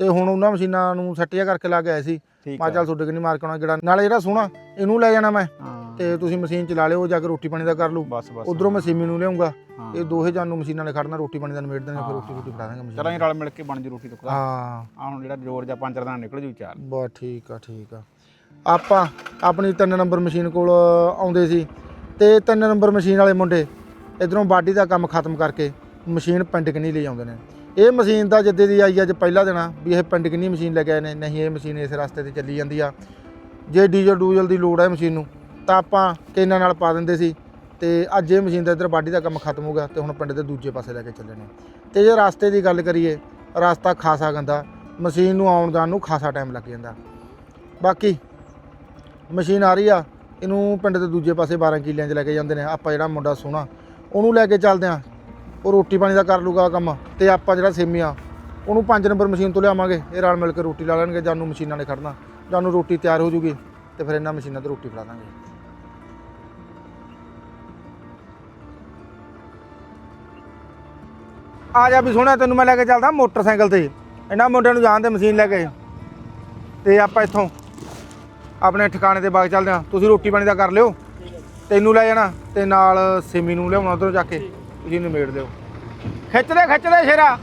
ਤੇ ਹੁਣ ਉਹਨਾਂ ਮਸ਼ੀਨਾਂ ਨੂੰ ਸੈੱਟ ਜਿਹਾ ਕਰਕੇ ਲਾ ਕੇ ਆਏ ਸੀ। ਠੀਕ ਮੈਂ ਚੱਲ ਤੁਹਾਡੇ ਕਿੰਨੀ ਮਾਰ ਕੇ ਆਉਣਾ ਜਿਹੜਾ ਨਾਲੇ ਜਿਹੜਾ ਸੋਹਣਾ ਇਹਨੂੰ ਲੈ ਜਾਣਾ ਮੈਂ। ਹਾਂ। ਤੇ ਤੁਸੀਂ ਮਸ਼ੀਨ ਚਲਾ ਲਿਓ ਜਾ ਕੇ ਰੋਟੀ ਪਾਣੀ ਦਾ ਕਰ ਲੂ ਬਸ ਬਸ। ਉਧਰੋਂ ਮੈਂ ਸੀਮੀ ਨੂੰ ਲਿਆਉਂਗਾ। ਇਹ ਦੋਹੇ ਜਾਨੂੰ ਮਸ਼ੀਨਾਂ ਨੇ ਖੜਨਾ ਰੋਟੀ ਪਾਣੀ ਦਾ ਨਿਬੇੜ ਦੇਣਾ ਫਿਰ ਰੋਟੀ ਰੋਟੀ ਫੜਾ ਦਾਂਗੇ ਮਸ਼ੀਨ ਚਲਾਂ ਰਲ ਮਿਲ ਕੇ ਬਣ ਜੂ ਰੋਟੀ ਟੁਕੜਾ ਹਾਂ। ਆ ਹੁਣ ਜਿਹੜਾ ਜੋਰ ਜਾਂ ਪੰਜ ਦਾ ਨਿਕਲ ਜੂ ਚਾਰ। ਬਸ ਠੀਕ ਆ ਠੀਕ ਆ। ਆਪਾਂ ਆਪਣੀ ਤਿੰਨ ਨੰਬਰ ਮਸ਼ੀਨ ਕੋਲ ਆਉਂਦੇ ਸੀ ਤੇ ਤਿੰਨ ਨੰਬਰ ਮਸ਼ੀਨ ਵਾਲੇ ਮੁੰਡੇ ਇਧਰੋਂ ਬਾਡੀ ਦਾ ਕੰਮ ਖਤਮ ਕਰਕੇ ਮਸ਼ੀਨ ਪਿੰਡ ਕਿੰਨੀ ਲਈ ਆਉਂਦੇ ਨੇ। ਇਹ ਮਸ਼ੀਨ ਦਾ ਜਿੱਦੇ ਦੀ ਆਈ ਅੱਜ ਪਹਿਲਾ ਦਿਨਾ ਵੀ ਇਹ ਪਿੰਡ ਕਿੰਨੀ ਮਸ਼ੀਨ ਲੈ ਕੇ ਆਏ ਨੇ। ਨਹੀਂ ਇਹ ਮਸ਼ੀਨ ਇਸ ਰਸਤੇ ਤੇ ਚੱਲੀ ਜਾਂਦੀ ਆ। ਜੇ ਡੀਜ਼ਲ ਡੂਜ਼ਲ ਦੀ ਲੋੜ ਹੈ ਮਸ਼ੀਨ ਨੂੰ ਤਾਂ ਆਪਾਂ ਕੇਨਾਂ ਨਾਲ ਪਾ ਦਿੰਦੇ ਸੀ ਤੇ ਅੱਜ ਇਹ ਮਸ਼ੀਨ ਦਾ ਇੱਧਰ ਬਾਡੀ ਦਾ ਕੰਮ ਖਤਮ ਹੋ ਗਿਆ ਤੇ ਹੁਣ ਪਿੰਡ ਦੇ ਦੂਜੇ ਪਾਸੇ ਲੈ ਕੇ ਚੱਲੇ ਨੇ। ਤੇ ਜੇ ਰਸਤੇ ਦੀ ਗੱਲ ਕਰੀਏ, ਰਾਸਤਾ ਖਾਸਾ ਗੰਦਾ, ਮਸ਼ੀਨ ਨੂੰ ਆਉਣ ਜਾਣ ਨੂੰ ਖਾਸਾ ਟਾਈਮ ਲੱਗ ਜਾਂਦਾ। ਬਾਕੀ ਮਸ਼ੀਨ ਆ ਰਹੀ ਆ, ਇਹਨੂੰ ਪਿੰਡ ਦੇ ਦੂਜੇ ਪਾਸੇ 12 ਕਿੱਲਿਆਂ 'ਚ ਲੈ ਕੇ ਜਾਂਦੇ ਨੇ। ਆਪਾਂ ਜਿਹੜਾ ਮੁੰਡਾ ਸੋਹਣਾ, ਉਹਨੂੰ ਲੈ ਕੇ ਚੱਲਦੇ ਆ ਉਹ ਰੋਟੀ ਪਾਣੀ ਦਾ ਕਰ ਲੂਗਾ ਕੰਮ ਤੇ ਆਪਾਂ ਜਿਹੜਾ ਸੇਮੀਆਂ ਉਹਨੂੰ 5 ਨੰਬਰ ਮਸ਼ੀਨ ਤੋਂ ਲਿਆਵਾਂਗੇ। ਇਹ ਰਲ ਮਿਲ ਕੇ ਰੋਟੀ ਲਾ ਲੈਣਗੇ ਜਾਨੂੰ ਮਸ਼ੀਨਾਂ ਨੇ ਖੜਨਾ। ਜਾਨੂੰ ਰੋਟੀ ਤਿਆਰ ਹੋ ਜੂਗੀ ਤੇ ਫਿਰ ਇਹਨਾਂ ਮਸ਼ੀਨਾਂ ਤੇ ਰੋਟੀ ਫੜਾ ਦਾਂਗੇ। ਆ ਜਾ ਵੀ ਸੋਹਣਾ, ਤੈਨੂੰ ਮੈਂ ਲੈ ਕੇ ਚੱਲਦਾ ਮੋਟਰਸਾਈਕਲ ਤੇ। ਇਹਨਾਂ ਮੁੰਡਿਆਂ ਨੂੰ ਜਾਣ ਦੇ ਮਸ਼ੀਨ ਲੈ ਕੇ। ਤੇ ਆਪਾਂ ਇੱਥੋਂ ਆਪਣੇ ਠਿਕਾਣੇ ਤੇ ਬਾਗ ਚੱਲਦੇ ਆ ਤੁਸੀਂ ਰੋਟੀ ਪਾਣੀ ਦਾ ਕਰ ਲਿਓ। ਤੈਨੂੰ ਲੈ ਜਾਣਾ ਤੇ ਨਾਲ ਸਿਮੀ ਨੂੰ ਲਿਆਉਣਾ ਉਧਰੋਂ ਜਾ ਕੇ। ਤੁਸੀਂ ਨਿਮੇੜ ਦਿਓ। ਖਿੱਚਦੇ ਖਿੱਚਦੇ ਸ਼ੇਰਾ।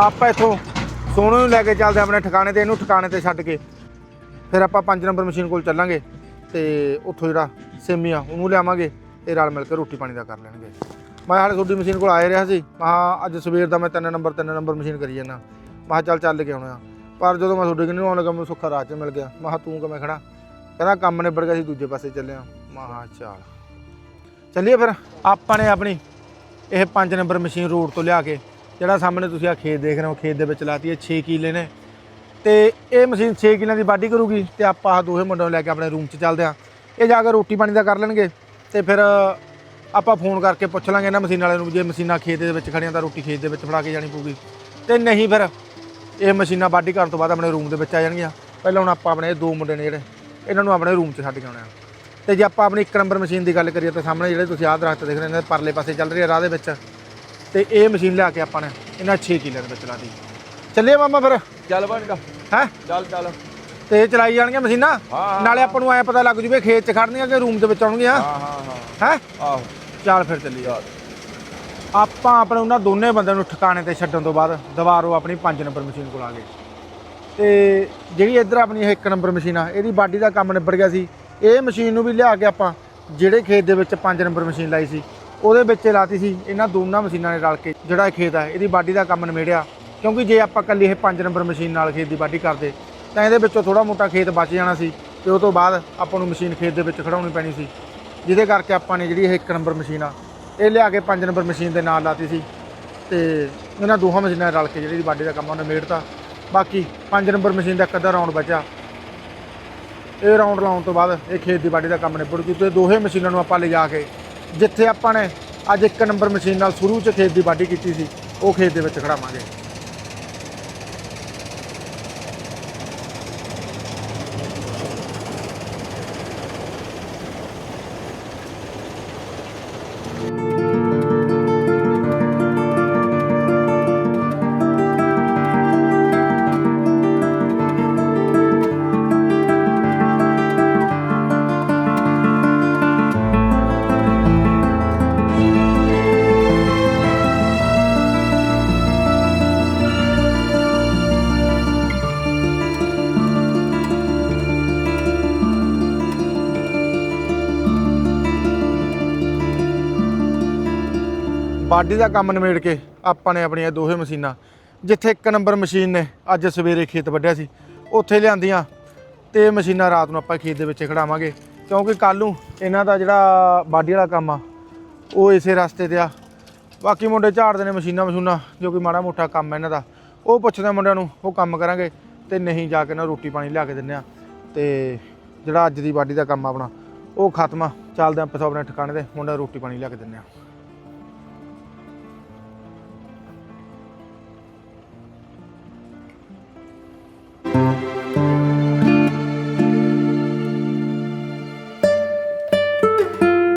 ਆਪਾਂ ਇੱਥੋਂ ਸੋਨੂ ਨੂੰ ਲੈ ਕੇ ਚੱਲਦੇ ਹਾਂ ਆਪਣੇ ਠਿਕਾਣੇ ਤੇ। ਇਹਨੂੰ ਠਿਕਾਣੇ ਤੇ ਛੱਡ ਕੇ। ਫਿਰ ਆਪਾਂ 5 ਨੰਬਰ ਮਸ਼ੀਨ ਕੋਲ ਚੱਲਾਂਗੇ। ਤੇ ਉੱਥੋਂ ਜਿਹੜਾ ਸੇਮੀਆਂ ਉਹਨੂੰ ਲਿਆਵਾਂਗੇ ਇਹ ਰਲ ਮਿਲ ਕੇ ਰੋਟੀ ਪਾਣੀ ਦਾ ਕਰ ਲੈਣਗੇ। ਮੈਂ ਹਾਲੇ ਤੁਹਾਡੀ ਮਸ਼ੀਨ ਕੋਲ ਆਏ ਰਿਹਾ ਸੀ। ਮਹਾ ਅੱਜ ਸਵੇਰ ਦਾ ਮੈਂ ਤਿੰਨ ਨੰਬਰ ਤਿੰਨ ਨੰਬਰ ਮਸ਼ੀਨ ਕਰੀ ਜਾਂਦਾ। ਮਹਾ ਚੱਲ ਚੱਲ ਕੇ ਆਉਣਾ। ਪਰ ਜਦੋਂ ਮੈਂ ਤੁਹਾਡੇ ਕਿਨੂੰ ਆਉਣ ਲੱਗਾ, ਮੈਨੂੰ ਸੁੱਖਾ ਰਾਹ 'ਚ ਮਿਲ ਗਿਆ। ਮਹਾ ਤੂੰ ਕਿਵੇਂ ਖੜਾ? ਕਹਿੰਦਾ, ਕੰਮ ਨਿਬੜ ਗਿਆ ਸੀ, ਦੂਜੇ ਪਾਸੇ ਚੱਲੇ ਆ ਮਹਾ ਚੱਲ। ਚੱਲੀਏ ਫਿਰ, ਆਪਾਂ ਨੇ ਆਪਣੀ ਇਹ 5 ਨੰਬਰ ਮਸ਼ੀਨ ਰੋਡ ਤੋਂ ਲਿਆ ਕੇ, ਜਿਹੜਾ ਸਾਹਮਣੇ ਤੁਸੀਂ ਆ ਖੇਤ ਦੇਖ ਰਹੇ ਹੋ, ਖੇਤ ਦੇ ਵਿੱਚ ਲਾਤੀ ਹੈ 6 ਕਿੱਲੇ ਨੇ। ਤੇ ਇਹ ਮਸ਼ੀਨ 6 ਕਿੱਲਿਆਂ ਦੀ ਵਾਢੀ ਕਰੂਗੀ ਤੇ ਆਪਾਂ ਆਹ ਦੋਹੇ ਮੁੰਡਿਆਂ ਨੂੰ ਲੈ ਕੇ ਆਪਣੇ ਰੂਮ 'ਚ ਚੱਲਦੇ ਆ ਇਹ ਜਾ ਕੇ ਰੋਟੀ ਪਾਣੀ ਦਾ ਕਰ ਲੈਣਗੇ ਤੇ ਫਿਰ ਆਪਾਂ ਫੋਨ ਕਰਕੇ ਪੁੱਛ ਲਾਂਗੇ ਇਹਨਾਂ ਮਸ਼ੀਨ ਵਾਲਿਆਂ ਨੂੰ ਜੇ ਮਸ਼ੀਨਾਂ ਖੇਤ ਦੇ ਵਿੱਚ ਖੜੀਆਂ ਤਾਂ ਰੋਟੀ ਖੇਤ ਦੇ ਵਿੱਚ ਫੜਾ ਕੇ ਜਾਣੀ ਪਊਗੀ। ਤੇ ਨਹੀਂ ਫਿਰ ਇਹ ਮਸ਼ੀਨਾਂ ਵਾਢੀ ਕਰਨ ਤੋਂ ਬਾਅਦ ਆਪਣੇ ਰੂਮ ਦੇ ਵਿੱਚ ਆ ਜਾਣਗੀਆਂ। ਪਹਿਲਾਂ ਹੁਣ ਆਪਾਂ ਆਪਣੇ ਦੋ ਮੁੰਡੇ ਨੇ ਜਿਹੜੇ ਇਹਨਾਂ ਨੂੰ ਆਪਣੇ ਰੂਮ 'ਚ ਛੱਡ ਕੇ ਆਉਣਾ ਤੇ ਜੇ ਆਪਾਂ ਆਪਣੀ ਇੱਕ ਨੰਬਰ ਮਸ਼ੀਨ ਦੀ ਗੱਲ ਕਰੀਏ ਤਾਂ ਸਾਹਮਣੇ ਜਿਹੜੇ ਤੁਸੀਂ ਆਹ ਦਰਖਤ ਦੇਖ ਰਹੇ ਨੇ ਪਰਲੇ ਪਾਸੇ ਚੱਲ ਰਹੀ ਹੈ ਰਾਹ ਦੇ ਵਿੱਚ। ਤੇ ਇਹ ਮਸ਼ੀਨ ਲਿਆ ਕੇ ਆਪਾਂ ਨੇ ਇਹਨਾਂ 6 ਕਿੱਲਿਆਂ ਦੇ ਵਿੱਚ ਲਾ ਦੀ ਚੱਲੀਏ ਮਾਮਾ ਫਿਰ। ਚੱਲ ਬਣਗਾ ਹੈ? ਚੱਲ ਚੱਲ। ਤੇ ਚਲਾਈ ਜਾਣਗੀਆਂ ਮਸ਼ੀਨਾਂ? ਨਾਲੇ ਆਪਾਂ ਨੂੰ ਐ ਪਤਾ ਲੱਗ ਜੂ ਵੀ ਇਹ ਖੇਤ 'ਚ ਖੜਨੀਆਂ ਕਿ ਰੂਮ ਦੇ ਵਿੱਚ ਆਉਣਗੀਆਂ। ਹਾਂ ਹਾਂ ਹਾਂ। ਹੈ? ਆਹੋ। ਚੱਲ ਫਿਰ ਚੱਲ ਆਪਾਂ ਆਪਣੇ ਉਹਨਾਂ ਦੋਨੇ ਬੰਦਿਆਂ ਨੂੰ ਠਿਕਾਣੇ ਤੇ ਛੱਡਣ ਤੋਂ ਬਾਅਦ ਦੁਬਾਰੋਂ ਆਪਣੀ 5 ਨੰਬਰ ਮਸ਼ੀਨ ਕੋਲ ਆ ਗਏ। ਤੇ ਜਿਹੜੀ ਇੱਧਰ ਆਪਣੀ ਇਹ 1 ਨੰਬਰ ਮਸ਼ੀਨ ਆ ਇਹਦੀ ਬਾਡੀ ਦਾ ਕੰਮ ਨਿਬੜ ਗਿਆ ਸੀ। ਇਹ ਮਸ਼ੀਨ ਨੂੰ ਵੀ ਲਿਆ ਕੇ ਆਪਾਂ ਜਿਹੜੇ ਖੇਤ ਦੇ ਵਿੱਚ 5 ਨੰਬਰ ਮਸ਼ੀਨ ਲਾਈ ਸੀ ਉਹਦੇ ਵਿੱਚ ਲਾਤੀ ਸੀ। ਇਹਨਾਂ ਦੋਨਾਂ ਮਸ਼ੀਨਾਂ ਨੇ ਰਲ ਕੇ ਜਿਹੜਾ ਖੇਤ ਆ ਇਹਦੀ ਬਾਡੀ ਦਾ ਕੰਮ ਨਿਬੇੜਿਆ। ਕਿਉਂਕਿ ਜੇ ਆਪਾਂ ਕੱਲੀ ਇਹ 5 ਨੰਬਰ ਮਸ਼ੀਨ ਨਾਲ ਖੇਤ ਦੀ ਬਾਡੀ ਕਰਦੇ ਤਾਂ ਇਹਦੇ ਵਿੱਚੋਂ ਥੋੜਾ ਮੋਟਾ ਖੇਤ ਬਚ ਜਾਣਾ ਸੀ ਤੇ ਉਹ ਤੋਂ ਬਾਅਦ ਆਪਾਂ ਨੂੰ ਮਸ਼ੀਨ ਖੇਤ ਦੇ ਵਿੱਚ ਖੜਾਉਣੀ ਪੈਣੀ ਸੀ, ਜਿਹਦੇ ਕਰਕੇ ਆਪਾਂ ਨੇ ਜਿਹੜੀ ਇਹ 1 ਨੰਬਰ ਮਸ਼ੀਨ ਆ, ਇਹ ਲਿਆ ਕੇ 5 ਨੰਬਰ ਮਸ਼ੀਨ ਦੇ ਨਾਲ ਲਾਤੀ ਸੀ ਤੇ ਇਹਨਾਂ ਦੋਹਾਂ ਮਸ਼ੀਨਾਂ ਰਲ ਕੇ ਜਿਹੜੀ ਬਾਡੀ ਦਾ ਕੰਮ ਉਹਨੇ ਮੇੜਤਾ। ਬਾਕੀ 5 ਨੰਬਰ ਮਸ਼ੀਨ ਦਾ ਇੱਕ ਅੱਧਾ ਰਾਉਂਡ ਬਚਿਆ। ਇਹ ਰਾਉਂਡ ਲਾਉਣ ਤੋਂ ਬਾਅਦ ਇਹ ਖੇਤ ਦੀ ਬਾਡੀ ਦਾ ਕੰਮ ਨਿਬੜ ਜੂ ਤੇ ਦੋਹੇ ਮਸ਼ੀਨਾਂ ਨੂੰ ਆਪਾਂ ਲਿਜਾ ਕੇ, ਜਿੱਥੇ ਆਪਾਂ ਨੇ ਅੱਜ ਇੱਕ ਨੰਬਰ ਮਸ਼ੀਨ ਨਾਲ ਸ਼ੁਰੂ 'ਚ ਖੇਤ ਦੀ ਬਾਡੀ ਕੀਤੀ ਸੀ, ਉਹ ਖੇਤ ਦੇ ਵਿੱਚ ਖੜਾਵਾਂਗੇ ਬਾਡੀ ਦਾ ਕੰਮ ਨਿਬੇੜ ਕੇ ਆਪਾਂ ਨੇ ਆਪਣੀਆਂ ਦੋਹੇ ਮਸ਼ੀਨਾਂ, ਜਿੱਥੇ ਇੱਕ ਨੰਬਰ ਮਸ਼ੀਨ ਨੇ, ਅੱਜ ਸਵੇਰੇ ਖੇਤ ਵੱਢਿਆ ਸੀ, ਉੱਥੇ ਲਿਆਂਦੀਆਂ ਤੇ ਮਸ਼ੀਨਾਂ ਰਾਤ ਨੂੰ ਆਪਾਂ ਖੇਤ ਦੇ ਵਿੱਚ ਖੜਾਵਾਂਗੇ, ਕਿਉਂਕਿ ਕੱਲ ਨੂੰ ਇਹਨਾਂ ਦਾ ਜਿਹੜਾ ਬਾਡੀ ਵਾਲਾ ਕੰਮ ਆ, ਉਹ ਇਸੇ ਰਸਤੇ ਤੇ ਆ। ਬਾਕੀ ਮੁੰਡੇ ਝਾੜਦੇ ਨੇ ਮਸ਼ੀਨਾਂ ਮਸ਼ੂਨਾਂ, ਜੋ ਕਿ ਮਾੜਾ ਮੋਟਾ ਕੰਮ ਹੈ ਇਹਨਾਂ ਦਾ। ਉਹ ਪੁੱਛਦੇ ਮੁੰਡਿਆਂ ਨੂੰ, ਉਹ ਕੰਮ ਕਰਾਂਗੇ ਤੇ ਨਹੀਂ ਜਾ ਕੇ ਨਾ ਰੋਟੀ ਪਾਣੀ ਲਿਆ ਕੇ ਦਿੰਦੇ ਆ। ਤੇ ਜਿਹੜਾ ਅੱਜ ਦੀ ਬਾਡੀ ਦਾ ਕੰਮ ਆ ਆਪਣਾ, ਉਹ ਖਤਮ ਆ। ਚੱਲਦੇ ਆਪਾਂ ਆਪਣੇ ਠਿਕਾਣੇ ਤੇ ਮੁੰਡਾ ਰੋਟੀ ਪਾਣੀ ਲਿਆ ਕੇ ਦਿੰਦੇ ਆ।